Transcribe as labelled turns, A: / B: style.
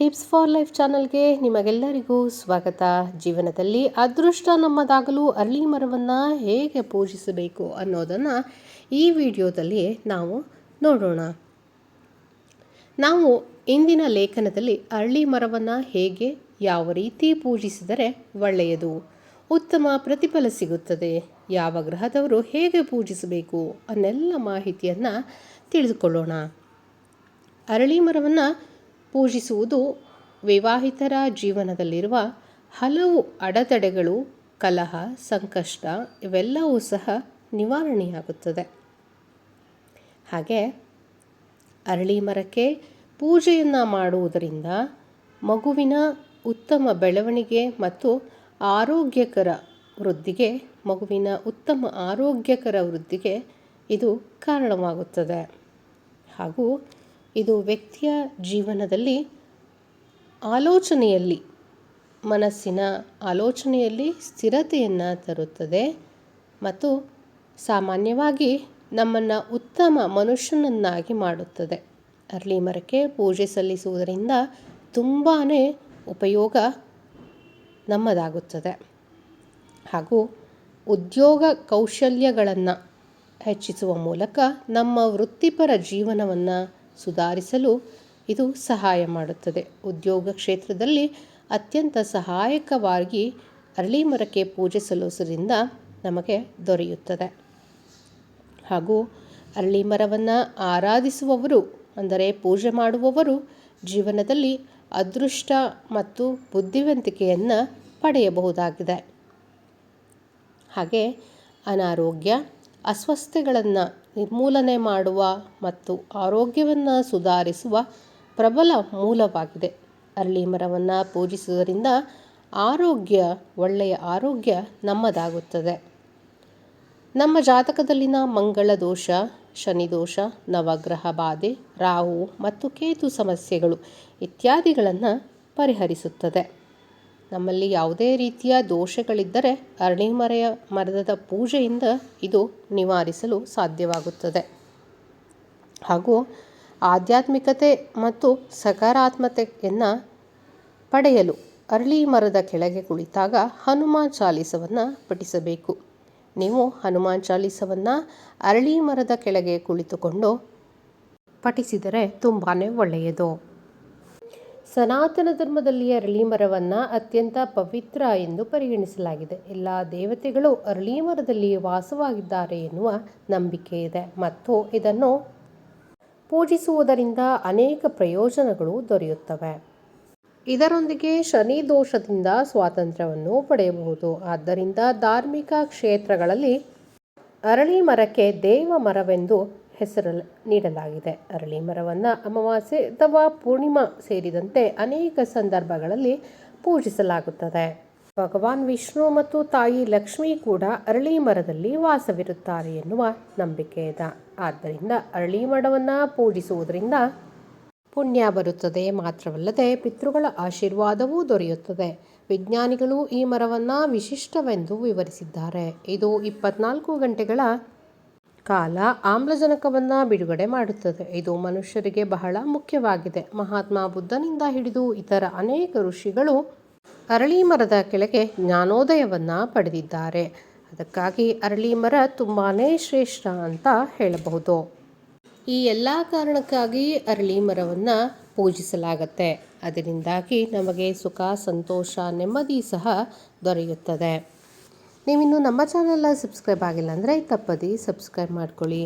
A: Tips for life ಚಾನಲ್ಗೆ ನಿಮಗೆಲ್ಲರಿಗೂ ಸ್ವಾಗತ. ಜೀವನದಲ್ಲಿ ಅದೃಷ್ಟ ನಮ್ಮದಾಗಲು ಅರಳಿ ಮರವನ್ನು ಹೇಗೆ ಪೂಜಿಸಬೇಕು ಅನ್ನೋದನ್ನು ಈ ವಿಡಿಯೋದಲ್ಲಿ ನಾವು ನೋಡೋಣ. ನಾವು ಇಂದಿನ ಲೇಖನದಲ್ಲಿ ಅರಳಿ ಮರವನ್ನು ಹೇಗೆ ಯಾವ ರೀತಿ ಪೂಜಿಸಿದರೆ ಒಳ್ಳೆಯದು, ಉತ್ತಮ ಪ್ರತಿಫಲ ಸಿಗುತ್ತದೆ, ಯಾವ ಗ್ರಹದವರು ಹೇಗೆ ಪೂಜಿಸಬೇಕು ಅನ್ನೆಲ್ಲ ಮಾಹಿತಿಯನ್ನು ತಿಳಿದುಕೊಳ್ಳೋಣ. ಅರಳಿ ಮರವನ್ನು ಪೂಜಿಸುವುದು ವಿವಾಹಿತರ ಜೀವನದಲ್ಲಿರುವ ಹಲವು ಅಡೆತಡೆಗಳು, ಕಲಹ, ಸಂಕಷ್ಟ ಇವೆಲ್ಲವೂ ಸಹ ನಿವಾರಣೆಯಾಗುತ್ತದೆ. ಹಾಗೆ ಅರಳಿ ಮರಕ್ಕೆ ಪೂಜೆಯನ್ನು ಮಾಡುವುದರಿಂದ ಮಗುವಿನ ಉತ್ತಮ ಬೆಳವಣಿಗೆ ಮತ್ತು ಆರೋಗ್ಯಕರ ವೃದ್ಧಿಗೆ, ಮಗುವಿನ ಉತ್ತಮ ಆರೋಗ್ಯಕರ ವೃದ್ಧಿಗೆ ಇದು ಕಾರಣವಾಗುತ್ತದೆ. ಹಾಗೂ ಇದು ವ್ಯಕ್ತಿಯ ಜೀವನದಲ್ಲಿ ಆಲೋಚನೆಯಲ್ಲಿ, ಮನಸ್ಸಿನ ಆಲೋಚನೆಯಲ್ಲಿ ಸ್ಥಿರತೆಯನ್ನು ತರುತ್ತದೆ ಮತ್ತು ಸಾಮಾನ್ಯವಾಗಿ ನಮ್ಮನ್ನು ಉತ್ತಮ ಮನುಷ್ಯನನ್ನಾಗಿ ಮಾಡುತ್ತದೆ. ಅರಳಿ ಮರಕ್ಕೆ ಪೂಜೆ ಸಲ್ಲಿಸುವುದರಿಂದ ತುಂಬಾ ಉಪಯೋಗ ನಮ್ಮದಾಗುತ್ತದೆ. ಹಾಗೂ ಉದ್ಯೋಗ ಕೌಶಲ್ಯಗಳನ್ನು ಹೆಚ್ಚಿಸುವ ಮೂಲಕ ನಮ್ಮ ವೃತ್ತಿಪರ ಜೀವನವನ್ನು ಸುಧಾರಿಸಲು ಇದು ಸಹಾಯ ಮಾಡುತ್ತದೆ. ಉದ್ಯೋಗ ಕ್ಷೇತ್ರದಲ್ಲಿ ಅತ್ಯಂತ ಸಹಾಯಕವಾಗಿ ಅರಳಿ ಮರಕ್ಕೆ ಪೂಜೆ ಸಲ್ಲಿಸೋದ್ರಿಂದ ನಮಗೆ ದೊರೆಯುತ್ತದೆ. ಹಾಗೂ ಅರಳಿ ಮರವನ್ನು ಆರಾಧಿಸುವವರು, ಅಂದರೆ ಪೂಜೆ ಮಾಡುವವರು, ಜೀವನದಲ್ಲಿ ಅದೃಷ್ಟ ಮತ್ತು ಬುದ್ಧಿವಂತಿಕೆಯನ್ನು ಪಡೆಯಬಹುದಾಗಿದೆ. ಹಾಗೆ ಅನಾರೋಗ್ಯ, ಅಸ್ವಸ್ಥತೆಗಳನ್ನು ನಿರ್ಮೂಲನೆ ಮಾಡುವ ಮತ್ತು ಆರೋಗ್ಯವನ್ನು ಸುಧಾರಿಸುವ ಪ್ರಬಲ ಮೂಲವಾಗಿದೆ. ಅರಳಿ ಮರವನ್ನು ಪೂಜಿಸುವುದರಿಂದ ಆರೋಗ್ಯ, ಒಳ್ಳೆಯ ಆರೋಗ್ಯ ನಮ್ಮದಾಗುತ್ತದೆ. ನಮ್ಮ ಜಾತಕದಲ್ಲಿನ ಮಂಗಳ ದೋಷ, ಶನಿ ದೋಷ, ನವಗ್ರಹ ಬಾಧೆ, ರಾಹು ಮತ್ತು ಕೇತು ಸಮಸ್ಯೆಗಳು ಇತ್ಯಾದಿಗಳನ್ನು ಪರಿಹರಿಸುತ್ತದೆ. ನಮ್ಮಲ್ಲಿ ಯಾವುದೇ ರೀತಿಯ ದೋಷಗಳಿದ್ದರೆ ಅರಳಿ ಮರೆಯ ಮರದ ಪೂಜೆಯಿಂದ ಇದು ನಿವಾರಿಸಲು ಸಾಧ್ಯವಾಗುತ್ತದೆ. ಹಾಗೂ ಆಧ್ಯಾತ್ಮಿಕತೆ ಮತ್ತು ಸಕಾರಾತ್ಮಕತೆಯನ್ನು ಪಡೆಯಲು ಅರಳಿ ಮರದ ಕೆಳಗೆ ಕುಳಿತಾಗ ಹನುಮಾನ್ ಚಾಲೀಸವನ್ನು ಪಠಿಸಬೇಕು. ನೀವು ಹನುಮಾನ್ ಚಾಲೀಸವನ್ನು ಅರಳಿ ಮರದ ಕೆಳಗೆ ಕುಳಿತುಕೊಂಡು ಪಠಿಸಿದರೆ ತುಂಬಾ ಒಳ್ಳೆಯದು. ಸನಾತನ ಧರ್ಮದಲ್ಲಿ ಅರಳಿ ಮರವನ್ನು ಅತ್ಯಂತ ಪವಿತ್ರ ಎಂದು ಪರಿಗಣಿಸಲಾಗಿದೆ. ಎಲ್ಲ ದೇವತೆಗಳು ಅರಳಿ ಮರದಲ್ಲಿ ವಾಸವಾಗಿದ್ದಾರೆ ಎನ್ನುವ ನಂಬಿಕೆ ಇದೆ. ಮತ್ತು ಇದನ್ನು ಪೂಜಿಸುವುದರಿಂದ ಅನೇಕ ಪ್ರಯೋಜನಗಳು ದೊರೆಯುತ್ತವೆ. ಇದರೊಂದಿಗೆ ಶನಿ ದೋಷದಿಂದ ಸ್ವಾತಂತ್ರ್ಯವನ್ನು ಪಡೆಯಬಹುದು. ಆದ್ದರಿಂದ ಧಾರ್ಮಿಕ ಕ್ಷೇತ್ರಗಳಲ್ಲಿ ಅರಳಿ ಮರಕ್ಕೆ ದೇವ ಮರವೆಂದು ಹೆಸರು ನೀಡಲಾಗಿದೆ. ಅರಳಿ ಮರವನ್ನು ಅಮಾವಾಸ್ಯೆ ಅಥವಾ ಪೂರ್ಣಿಮಾ ಸೇರಿದಂತೆ ಅನೇಕ ಸಂದರ್ಭಗಳಲ್ಲಿ ಪೂಜಿಸಲಾಗುತ್ತದೆ. ಭಗವಾನ್ ವಿಷ್ಣು ಮತ್ತು ತಾಯಿ ಲಕ್ಷ್ಮಿ ಕೂಡ ಅರಳಿ ಮರದಲ್ಲಿ ವಾಸವಿರುತ್ತಾರೆ ಎನ್ನುವ ನಂಬಿಕೆ ಇದೆ. ಆದ್ದರಿಂದ ಅರಳಿ ಮರವನ್ನು ಪೂಜಿಸುವುದರಿಂದ ಪುಣ್ಯ ಬರುತ್ತದೆ. ಮಾತ್ರವಲ್ಲದೆ ಪಿತೃಗಳ ಆಶೀರ್ವಾದವೂ ದೊರೆಯುತ್ತದೆ. ವಿಜ್ಞಾನಿಗಳು ಈ ಮರವನ್ನು ವಿಶಿಷ್ಟವೆಂದು ವಿವರಿಸಿದ್ದಾರೆ. ಇದು ಇಪ್ಪತ್ನಾಲ್ಕು ಗಂಟೆಗಳ ಕಾಲ ಆಮ್ಲಜನಕವನ್ನು ಬಿಡುಗಡೆ ಮಾಡುತ್ತದೆ. ಇದು ಮನುಷ್ಯರಿಗೆ ಬಹಳ ಮುಖ್ಯವಾಗಿದೆ. ಮಹಾತ್ಮ ಬುದ್ಧನಿಂದ ಹಿಡಿದು ಇತರ ಅನೇಕ ಋಷಿಗಳು ಅರಳಿ ಮರದ ಕೆಳಗೆ ಜ್ಞಾನೋದಯವನ್ನು ಪಡೆದಿದ್ದಾರೆ. ಅದಕ್ಕಾಗಿ ಅರಳಿ ಮರ ತುಂಬಾ ಶ್ರೇಷ್ಠ ಅಂತ ಹೇಳಬಹುದು. ಈ ಎಲ್ಲ ಕಾರಣಕ್ಕಾಗಿ ಅರಳಿ ಮರವನ್ನು ಪೂಜಿಸಲಾಗತ್ತೆ. ಅದರಿಂದಾಗಿ ನಮಗೆ ಸುಖ, ಸಂತೋಷ, ನೆಮ್ಮದಿ ಸಹ ದೊರೆಯುತ್ತದೆ. ನೀವಿನ್ನು ನಮ್ಮ ಚಾನಲ್ನ ಸಬ್ಸ್ಕ್ರೈಬ್ ಆಗಿಲ್ಲ ಅಂದರೆ ತಪ್ಪದಿ ಸಬ್ಸ್ಕ್ರೈಬ್ ಮಾಡ್ಕೊಳ್ಳಿ.